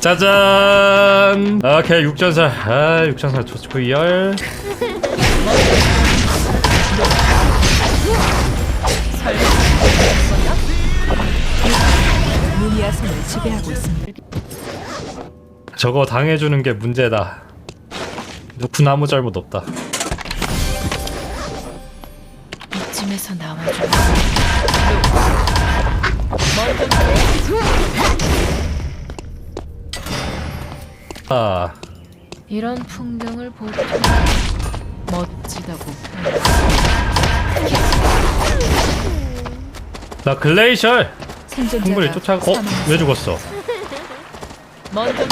짜잔! 오케이 육전살 아 육전살 좋고열 루미아성을 지배하고 있습니다. 저거 당해주는 게 문제다 누군 아무 잘못 없다 이쯤에서 나와줘. 아 이런 풍경을 보고 멋지다고. 나 글레이셜 생존자가 흥분이 쫓아 어? 왜 죽었어? 먼저.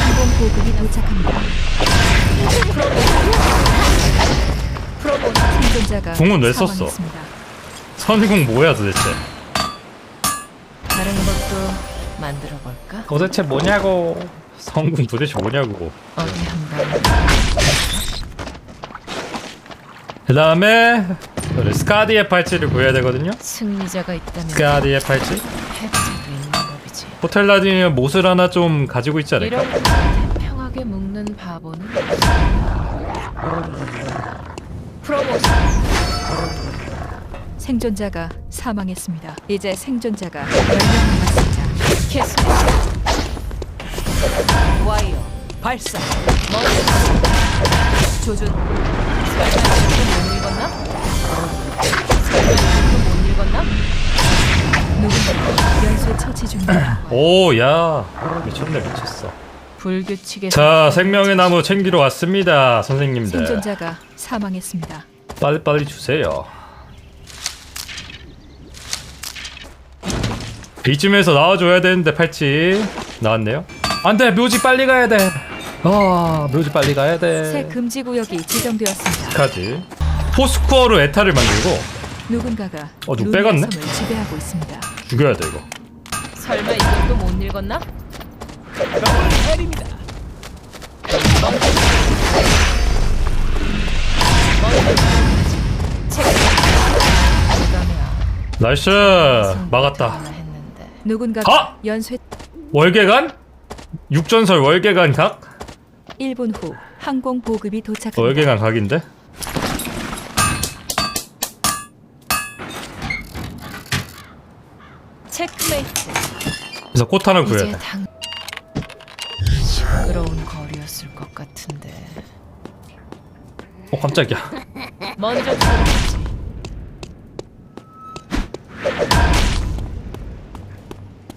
항공 보급이 도착합니다. 생존자가 궁은 왜 썼어? 사망했습니다. 선공 뭐야 도대체 다른 것도 만들어 볼까? 도대체 뭐냐고 성공 도대체 뭐냐고 어디 한번 그 다음에 스카디의 팔찌를 구해야 되거든요 승리자가 있다면 스카디의 팔찌 패배자도 있는 법이지. 호텔 라딘이 못을 하나 좀 가지고 있지 않을까? 평하게 묶는 바보는 프로모션 생존자가 사망했습니다. 이제 생존자가 10명 남았습니다. 캐스 와이어 발사 조준 설마 이것도 못 읽었나? 설마 이것도 못 읽었나? 누군가 연쇄 처치 중입니다. 오 야 미쳤네 미쳤어 불규칙의 자 생명의 나무 챙기러 왔습니다 선생님들 생존자가 사망했습니다. 빨리빨리 주세요 이쯤에서 나와줘야 되는데 팔찌 나왔네요 안돼 묘지 빨리 가야 돼 아 묘지 빨리 가야 새 돼 금지 구역이 지정되었습니다. 카지 포스코어로 에타를 만들고 누군가가 어, 누구 빼갔네? 지배하고 있습니다. 죽여야 돼 이거 설마 이것도 못 읽었나? 나이스 막았다 했는데 누군가가 아! 연쇄 월계관? 육전설 월계관 각? 1분 후 항공 보급이 도착합니다. 월계관 각인데? 체크메이트 그래서 꽃 하나 구해야 돼 당 어 깜짝이야 먼저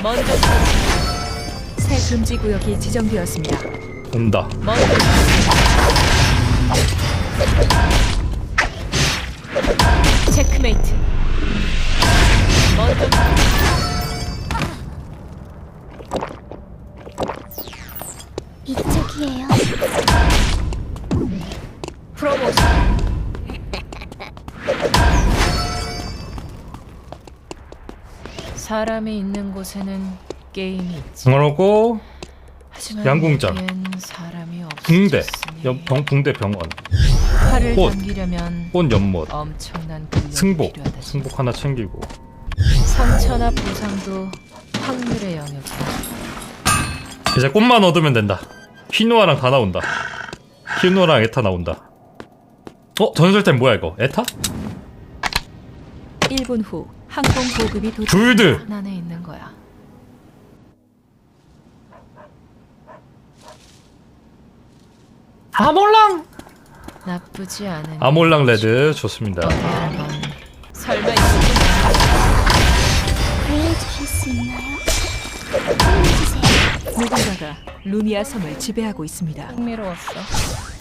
먼저. 새 금지 구역이 지정되었습니다. 온다 먼저 체크메이트 먼저 이쪽이에요. 프로모션 사람이 있는 곳에는 게임이 있지 그러고 하지만 양궁장. 여기엔 사람이 붕대 없어졌으니 연- 병, 붕대 병원 팔을 꽃. 당기려면 꽃 연못 엄청난 근력이 승복 필요하다지. 승복 하나 챙기고 상처나 부상도 확률의 영역이야. 이제 꽃만 얻으면 된다 퀴노아랑 다 나온다 퀴노아랑 에타 나온다 어? 전설템 뭐야 이거 에타? 1분 후 항공 보급이 도착. 불드 하나에 있는 거야. 아몰랑 나쁘지 않은. 아몰랑 레드 좋습니다 설마 수 있나요? 누군가가 루미아 섬을 지배하고 있습니다. 흥미로웠어.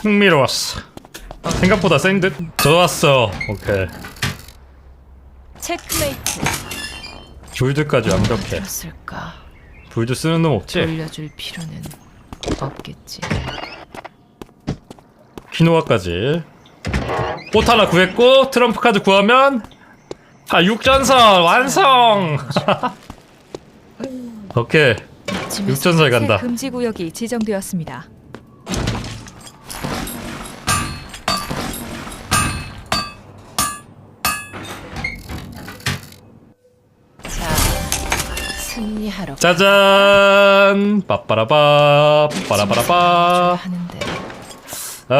흥미로웠어 생각보다 센 듯 좋았어 오케이 체크메이트. 불드까지 완벽해? 불드 쓰는 놈 없지? 돌려줄 필요는 없겠지. 퀴노아까지 꽃 하나 구했고 트럼프 카드 구하면 아 육전설 완성 오케이 육전설 간다 새 금지 구역이 지정되었습니다. 승리하러 짜잔! 빠빠라바 빠라바라바 하는데.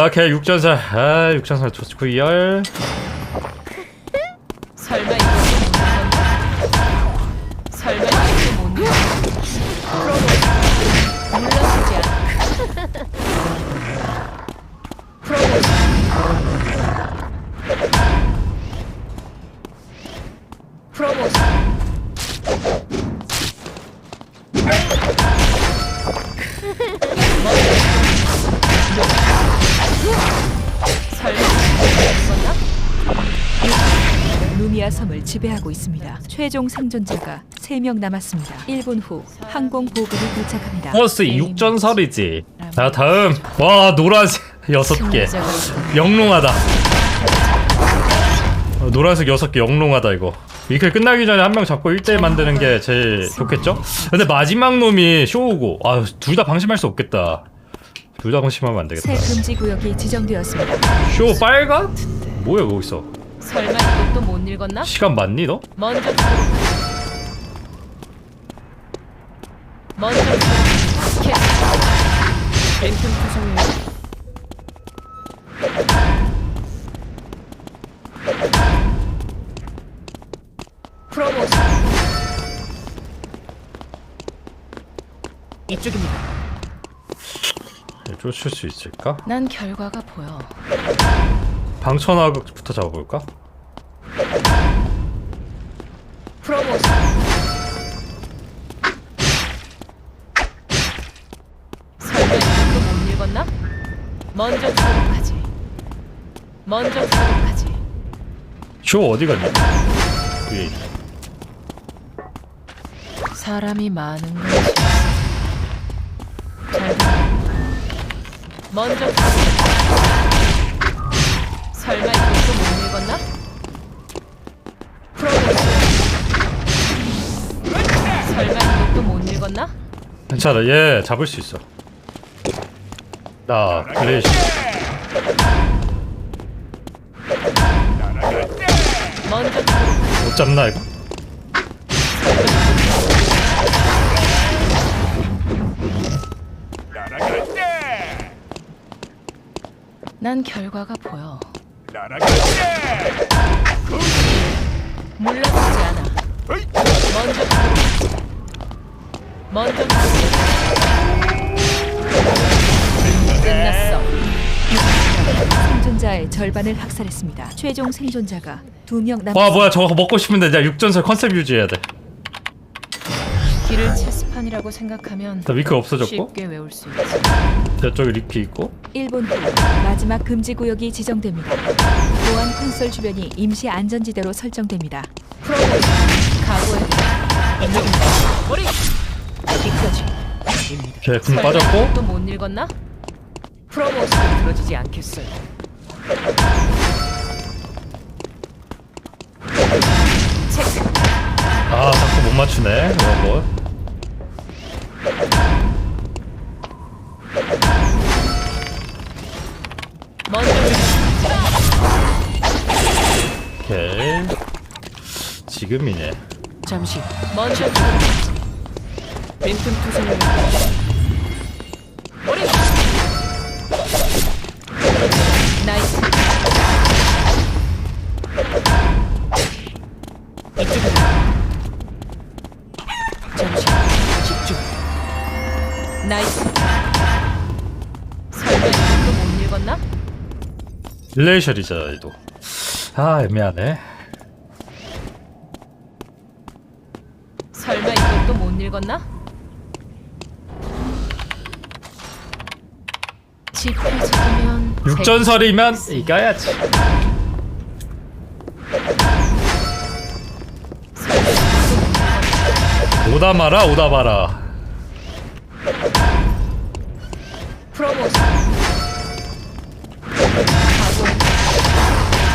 오케이 육전설. 아 육전설 좋고 열 루미아 섬을 지배하고 있습니다. 최종 생존자가 3명 남았습니다. 1분 후 항공 보급이 도착합니다. 버스 육전설이지 자 다음 와 노란색 여섯 개 승자가 있다. 영롱하다 어, 노란색 여섯 개 영롱하다 이거 위클 끝나기 전에 한 명 잡고 1대1 만드는 게 제일 좋겠죠? 근데 마지막 놈이 쇼우고 아 둘 다 방심할 수 없겠다 둘 다 방심하면 안새 되겠다 금지 구역이 지정되었습니다. 쇼 빨간? 뭐야 거기서 설마 이것도 못 읽었나? 시간 맞니 너? 먼저. 먼저. 캐. 벤튼 구성용. 프로모션. 이쪽입니다. 쫓을 수 있을까? 난 결과가 보여. 방천하부터 잡아볼까? 읽었나? 먼저 수록하지. 먼저 수록하지. 쇼 어디 갔니? 위에 있네. 사람이 많은 것이. 먼저 수록하지. 설마 이것도 못 읽었나? 설마 이것도 못 읽었나? 괜찮아 얘 잡을 수 있어 나 먼저 수록하지. 못 잡나 이거? 난 결과가 보여. 물러서지 않아. 먼저 들어. 먼저 들어. 끝났어. 생존자의 절반을 학살했습니다. 최종 생존자가 2명 와 남았습니다. 뭐야 저거 먹고 싶은데 내가 육전설 컨셉 유지해야 돼. 길을 체스판이라고 생각하면 나 위크 없어졌고 쉽게 외울 수 있지. 저쪽에 리피 있고 1분 후 마지막 금지 구역이 지정됩니다. 보안 콘솔 주변이 임시 안전지대로 설정됩니다. 각오해. 머리. 여기까지. 입니다. 걔궁 빠졌고 또 못 읽었나? 프로모션 들어지지 않겠어요. 체크. 아 자꾸 못 맞추네 이런 거. 먼저 오케이. 지금이네. 잠시. 먼저. 벤튼 투성용 머리. 나이스. 이쪽입니다 잠시 나이스 설마 못 읽었나? 얘도. 아 애매하네. 설마 이것도 못 읽었나? 지켜지면 육전설이면 이겨야지. 오다 마라 오다 마라. 가고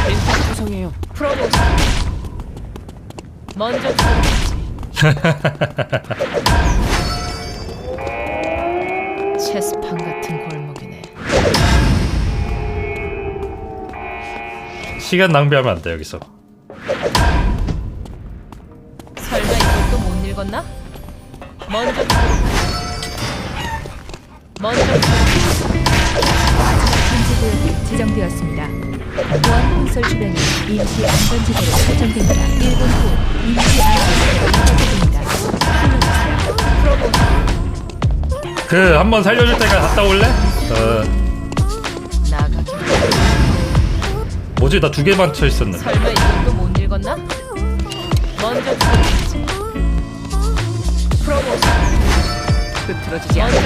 멘트 구성해요 프로모션 먼저 들어가지 체스판 같은 골목이네 시간 낭비하면 안 돼 여기서. 설마 이것도 못 읽었나? 먼저 먼저 금지 구역이 지정되었습니다. 보안 콘솔 주변이 임시 안전지대로 설정됩니다. 1분 후 임시 안전지대가 설정됩니다. 그 한 번 살려줄 때가 갔다 올래? 어 나가기 뭐지 나 두 개만 쳐 있었는데 설마 이것도 못 읽었나? 먼저 프로모션 흐트러지지 않게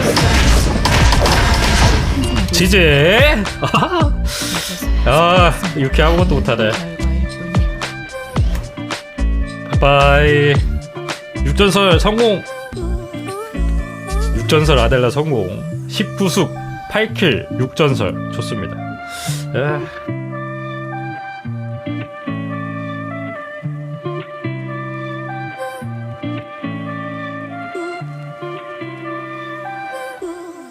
지제 아 이렇게 아무것도 못하네. 바이 육전설 성공. 육전설 아델라 성공. 19숙 8킬 육전설. 좋습니다. 에,